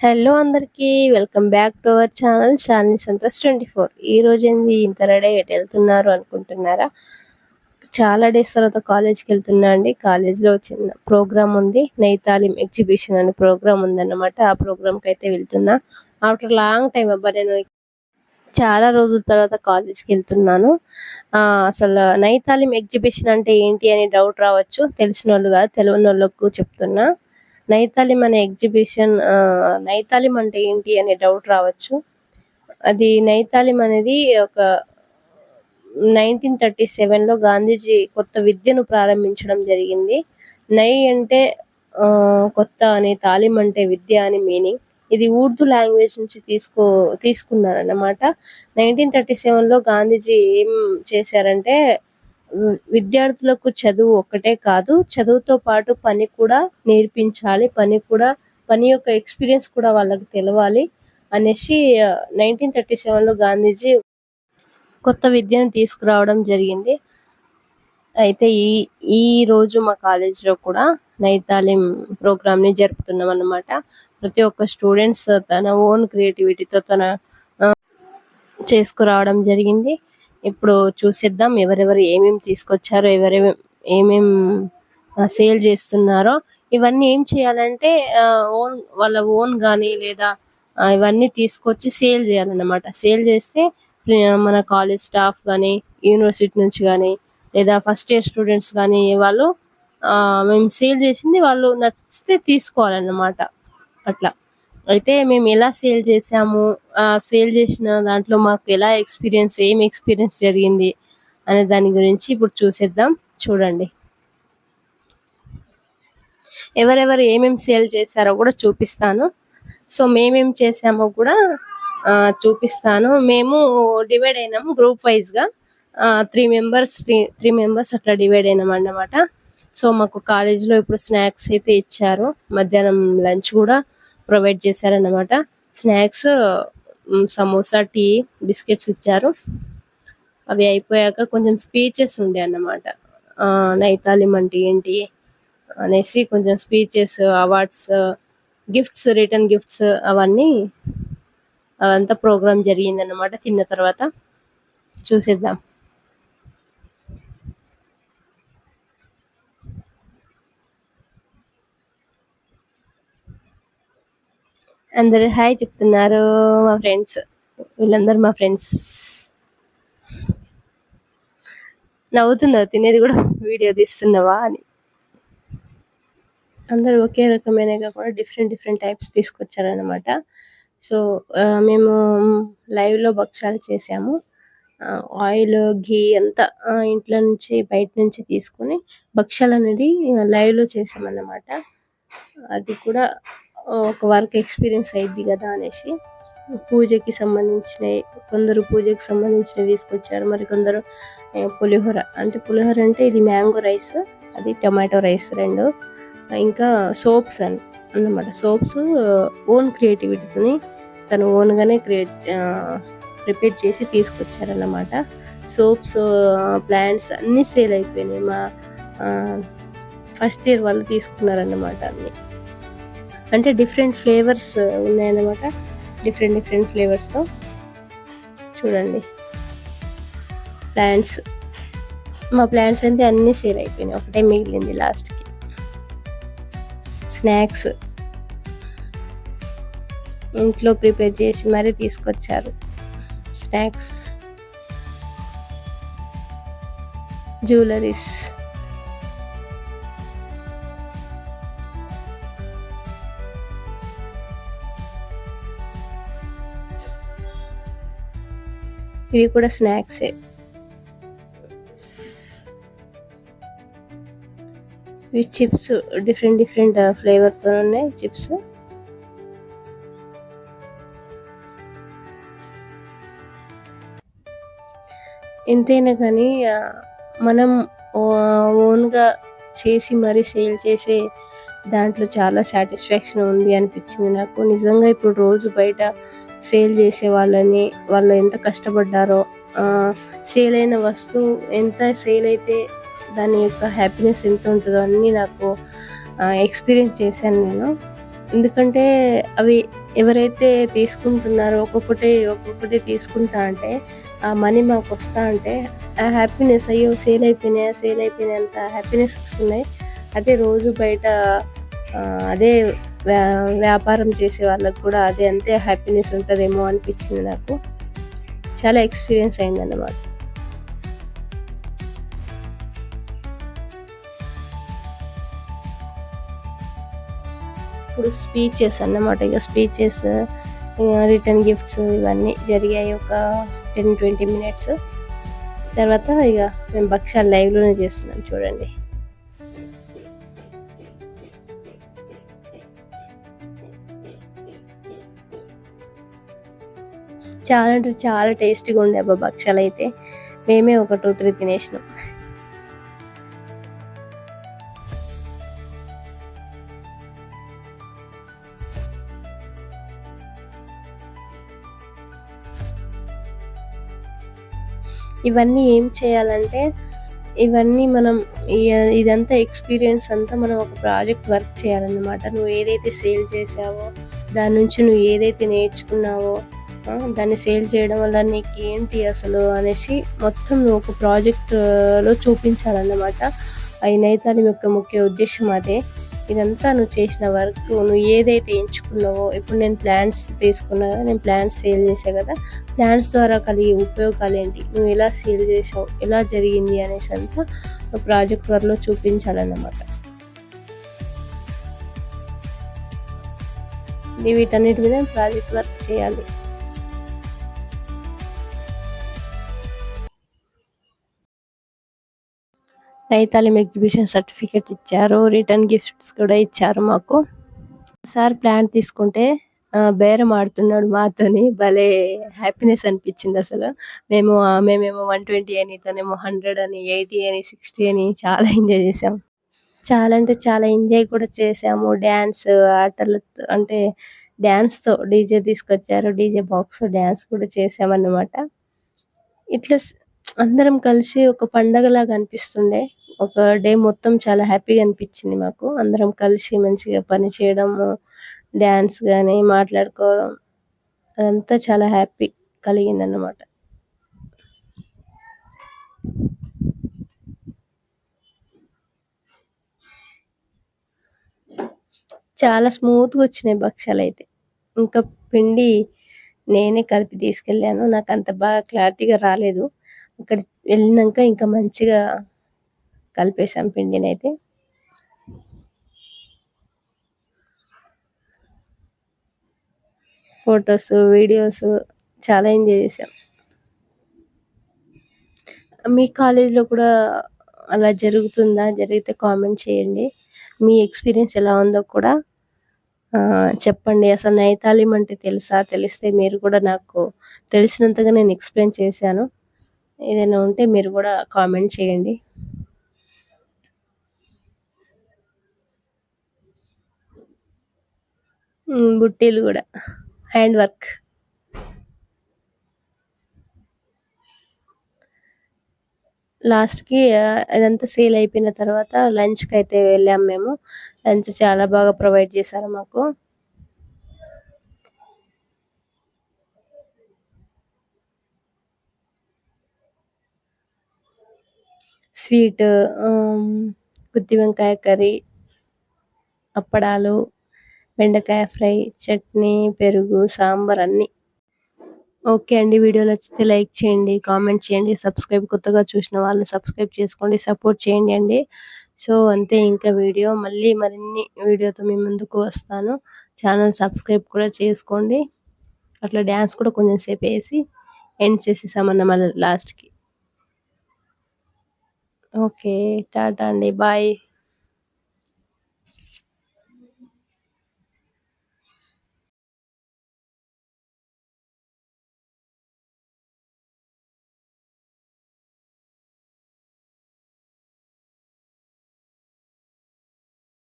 Hello అందరికీ welcome back to our channel channel Santosh twenty four. ఈ రోజు ఏంది ఇంత రెడీ ఎటు వెళ్తున్నారు అనుకుంటున్నారా? చాలా డేస్ తర్వాత కాలేజ్కి వెళ్తున్నా అండి. కాలేజ్లో చిన్న ప్రోగ్రామ్ ఉంది. నైతాలిం ఎగ్జిబిషన్ అనే ప్రోగ్రామ్ ఉందన్నమాట. ఆ ప్రోగ్రామ్కి అయితే వెళ్తున్నా. ఆఫ్టర్ లాంగ్ టైం అబ్బా నేను చాలా రోజుల తర్వాత కాలేజ్కి వెళ్తున్నాను. అసలు నైతాలిం ఎగ్జిబిషన్ అంటే ఏంటి అని డౌట్ రావచ్చు. తెలిసిన వాళ్ళు కాదు తెలియని వాళ్ళకు చెప్తున్నా. నైతాలిం అనే ఎగ్జిబిషన్ ఆ, నైతాలిం అంటే ఏంటి అనే డౌట్ రావచ్చు. అది నైతాలిం అనేది ఒక నైన్టీన్ థర్టీ సెవెన్లో గాంధీజీ కొత్త విద్యను ప్రారంభించడం జరిగింది. నై అంటే కొత్త అని తాలిం అంటే విద్య అని మీనింగ్. ఇది ఉర్దూ లాంగ్వేజ్ నుంచి తీసుకో తీసుకున్నారన్నమాట. నైన్టీన్ థర్టీ సెవెన్లో గాంధీజీ ఏం చేశారంటే విద్యార్థులకు చదువు ఒక్కటే కాదు చదువుతో పాటు పని కూడా నేర్పించాలి పని కూడా పని యొక్క ఎక్స్పీరియన్స్ కూడా వాళ్ళకి తెలవాలి అనేసి నైన్టీన్ థర్టీ సెవెన్లో గాంధీజీ కొత్త విద్యను తీసుకురావడం జరిగింది. అయితే ఈ ఈ రోజు మా కాలేజీలో కూడా నైతాలిం ప్రోగ్రామ్ని జరుపుతున్నాం అన్నమాట ప్రతి ఒక్క స్టూడెంట్స్ తన ఓన్ క్రియేటివిటీతో తన చేసుకురావడం జరిగింది. ఇప్పుడు చూసేద్దాం. ఎవరెవరు ఏమేమి తీసుకొచ్చారో ఎవరెవరు ఏమేం సేల్ చేస్తున్నారో ఇవన్నీ ఏం చేయాలంటే ఓన్ వాళ్ళ ఓన్ కానీ లేదా ఇవన్నీ తీసుకొచ్చి సేల్ చేయాలన్నమాట. సేల్ చేస్తే మన కాలేజ్ స్టాఫ్ కానీ యూనివర్సిటీ నుంచి కానీ లేదా ఫస్ట్ ఇయర్ స్టూడెంట్స్ కానీ వాళ్ళు మేము సేల్ చేసింది వాళ్ళు నచ్చితే తీసుకోవాలన్నమాట. అట్లా. అయితే మేము ఎలా సేల్ చేసాము సేల్ చేసిన దాంట్లో మాకు ఎలా ఎక్స్పీరియన్స్ ఏం ఎక్స్పీరియన్స్ జరిగింది అనే దాని గురించి ఇప్పుడు చూసేద్దాం చూడండి. ఎవరెవరు ఏమేమి సేల్ చేశారో కూడా చూపిస్తాను. సో మేమేం చేసామో కూడా చూపిస్తాను. మేము డివైడ్ అయినాము గ్రూప్ వైజ్గా త్రీ మెంబర్స్ త్రీ మెంబర్స్ అట్లా డివైడ్ అయినాం అన్నమాట. సో మాకు కాలేజీలో ఇప్పుడు స్నాక్స్ అయితే ఇచ్చారు. మధ్యాహ్నం లంచ్ కూడా. ప్రొవైడ్ చేశారన్నమాట. స్నాక్స్ సమోసా టీ బిస్కెట్స్ ఇచ్చారు. అవి అయిపోయాక కొంచెం స్పీచెస్ ఉండే అన్నమాట. ఆ, నైతాలిం అంటే ఏంటి అనేసి కొంచెం speeches awards gifts return gifts అవన్నీ అవంతా ప్రోగ్రామ్ జరిగిందన్నమాట. తిన్న తర్వాత చూసేద్దాం. అందరు హాయ్ చెప్తున్నారు మా ఫ్రెండ్స్. వీళ్ళందరూ మా ఫ్రెండ్స్. నవ్వుతున్నావు తినేది కూడా వీడియో తీస్తున్నావా అని. అందరూ ఒకే రకమైన కూడా డిఫరెంట్ డిఫరెంట్ టైప్స్ తీసుకొచ్చారనమాట సో మేము లైవ్లో లో భక్షాలు చేసాము. ఆయిల్ ఘీ అంతా ఇంట్లో నుంచి బయట నుంచి తీసుకొని భక్షాలు అనేది లైవ్లో లో చేసామన్నమాట. అది కూడా ఒక వర్క్ ఎక్స్పీరియన్స్ అయింది కదా అనేసి పూజకి సంబంధించినవి కొందరు పూజకి సంబంధించినవి తీసుకొచ్చారు. మరి కొందరు పులిహోర అంటే పులిహోర అంటే ఇది మ్యాంగో రైస్ అది టొమాటో రైస్ రెండు. ఇంకా సోప్స్ అండ్ అన్నమాట. సోప్స్ ఓన్ క్రియేటివిటీతోని తను ఓన్గానే క్రియేట్ ప్రిపేర్ చేసి తీసుకొచ్చారన్నమాట. సోప్స్ ప్లాంట్స్ అన్నీ సేల్ అయిపోయినాయి. మా ఫస్ట్ ఇయర్ వాళ్ళు తీసుకున్నారన్నమాట అన్ని. అంటే డిఫరెంట్ ఫ్లేవర్స్ uh, ఉన్నాయన్నమాట. డిఫరెంట్ డిఫరెంట్ ఫ్లేవర్స్తో చూడండి. ప్లాంట్స్ మా ప్లాంట్స్ అయితే అన్నీ సేల్ అయిపోయినాయి. ఒకటే మిగిలింది లాస్ట్కి స్నాక్స్ ఇంట్లో ప్రిపేర్ చేసి మరీ తీసుకొచ్చారు. స్నాక్స్ జ్యువెలరీస్ ఇవి కూడా స్నాక్సే. ఇవి చిప్స్ డిఫరెంట్ డిఫరెంట్ ఫ్లేవర్తో ఉన్నాయి చిప్స్. ఎంతైనా కానీ మనం ఓన్గా చేసి మరీ సేల్ చేసే దాంట్లో చాలా సాటిస్ఫాక్షన్ ఉంది అనిపించింది నాకు. నిజంగా ఇప్పుడు రోజు బయట సేల్ చేసే వాళ్ళని వాళ్ళు ఎంత కష్టపడ్డారో సేల్ అయిన వస్తువు ఎంత సేల్ అయితే దాని యొక్క హ్యాపీనెస్ ఎంత ఉంటుందో అన్నీ నాకు ఎక్స్పీరియన్స్ చేశాను నేను. ఎందుకంటే అవి ఎవరైతే తీసుకుంటున్నారో ఒక్కొక్కటి ఒక్కొక్కటి తీసుకుంటా అంటే ఆ మనీ మాకు వస్తా అంటే ఆ హ్యాపీనెస్ అయ్యో సేల్ అయిపోయినాయా సేల్ అయిపోయినాయి అంత హ్యాపీనెస్ వస్తున్నాయి. అదే రోజు బయట అదే వ్యాపారం చేసే వాళ్ళకు కూడా అదే అంతే హ్యాపీనెస్ ఉంటుందేమో అనిపించింది నాకు. చాలా ఎక్స్పీరియన్స్ అయిందన్నమాట. ఇప్పుడు స్పీచెస్ అన్నమాట. ఇక స్పీచెస్ రిటర్న్ గిఫ్ట్స్ ఇవన్నీ జరిగాయి ఒక టెన్ ట్వంటీ మినిట్స్ తర్వాత ఇక మేము భక్ష్యాలు లైవ్లోనే చేస్తున్నాం. చూడండి. చాలా అంటే చాలా టేస్టీగా ఉండే అబ్బా భక్షాలు అయితే మేమే ఒక టూ త్రీ తినేసినాం. ఇవన్నీ ఏం చేయాలంటే ఇవన్నీ మనం ఇదంతా ఎక్స్పీరియన్స్ అంతా మనం ఒక ప్రాజెక్ట్ వర్క్ చేయాలన్నమాట. నువ్వు ఏదైతే సేల్ చేసావో దాని నుంచి నువ్వు ఏదైతే నేర్చుకున్నావో దాన్ని సేల్ చేయడం వల్ల నీకు ఏంటి అసలు అనేసి మొత్తం నువ్వు ఒక ప్రాజెక్ట్లో చూపించాలన్నమాట. ఈ నైతాలి యొక్క ముఖ్య ఉద్దేశం అదే. ఇదంతా నువ్వు చేసిన వర్క్ నువ్వు ఏదైతే ఎంచుకున్నావో ఇప్పుడు నేను ప్లాన్స్ తీసుకున్నా కదా నేను ప్లాన్స్ సేల్ చేసా కదా ప్లాన్స్ ద్వారా కలిగే ఉపయోగాలు ఏంటి? నువ్వు ఎలా సేల్ చేసావు ఎలా జరిగింది అనేసి అంతా ప్రాజెక్ట్ వర్క్లో చూపించాలన్నమాట. వీటన్నిటి మీద ప్రాజెక్ట్ వర్క్ చేయాలి. నైతాలిం ఎగ్జిబిషన్ సర్టిఫికేట్ ఇచ్చారు. రిటర్న్ గిఫ్ట్స్ కూడా ఇచ్చారు మాకు. సార్ ప్లాన్ తీసుకుంటే బేరం ఆడుతున్నాడు మాతోని. భలే హ్యాపీనెస్ అనిపించింది అసలు. మేము మేమేమో వన్ ట్వంటీ అని తనేమో హండ్రెడ్ అని ఎయిటీ అని సిక్స్టీ అని చాలా ఎంజాయ్ చేసాం చాలా అంటే చాలా ఎంజాయ్ కూడా చేసాము డ్యాన్స్ ఆటలతో అంటే డ్యాన్స్తో డీజే తీసుకొచ్చారు. డీజే బాక్స్ డ్యాన్స్ కూడా చేసామన్నమాట ఇట్లా అందరం కలిసి ఒక పండగలాగా అనిపిస్తుండే. ఒక డే మొత్తం చాలా హ్యాపీగా అనిపించింది మాకు. అందరం కలిసి మంచిగా పని చేయడము డ్యాన్స్ కానీ మాట్లాడుకోవడం అదంతా చాలా హ్యాపీ కలిగింది అన్నమాట చాలా స్మూత్గా వచ్చినాయి భక్ష్యాలు అయితే. ఇంకా పిండి నేనే కలిపి తీసుకెళ్ళాను. నాకు అంత బాగా క్లారిటీగా రాలేదు. అక్కడ వెళ్ళినాక ఇంకా మంచిగా కలిపేసాం పిండిని అయితే ఫొటోస్ వీడియోస్ చాలా ఎంజాయ్ చేసాం మీ కాలేజీలో కూడా అలా జరుగుతుందా? జరిగితే కామెంట్ చేయండి. మీ ఎక్స్పీరియన్స్ ఎలా ఉందో కూడా చెప్పండి. అసలు నైతాలిం అంటే తెలుసా? తెలిస్తే మీరు కూడా నాకు తెలిసినంతగా నేను ఎక్స్ప్లెయిన్ చేశాను. ఏదైనా ఉంటే మీరు కూడా కామెంట్ చేయండి. బుట్టీలు కూడా. Hand work. లాస్ట్కి అదంతా సేల్ అయిపోయిన తర్వాత లంచ్కి అయితే వెళ్ళాము మేము. లంచ్ చాలా బాగా ప్రొవైడ్ చేశారు మాకు. స్వీట్ గుత్తి వంకాయ కర్రీ అప్పడాలు. బెండకాయ ఫ్రై చట్నీ పెరుగు సాంబార్ అన్నీ. ఓకే అండి వీడియో నచ్చితే లైక్ చేయండి కామెంట్ చేయండి సబ్స్క్రైబ్ కొత్తగా చూసిన వాళ్ళు సబ్స్క్రైబ్ చేసుకోండి సపోర్ట్ చేయండి అండి. సో అంతే ఇంకా వీడియో. మళ్ళీ మరిన్ని వీడియోతో మీ ముందుకు వస్తాను. ఛానల్ సబ్స్క్రైబ్ కూడా చేసుకోండి. అట్లా డ్యాన్స్ కూడా కొంచెం సేపు వేసి ఎండ్ చేసేసామన్న మళ్ళీ లాస్ట్కి. ఓకే టాటా అండి బాయ్.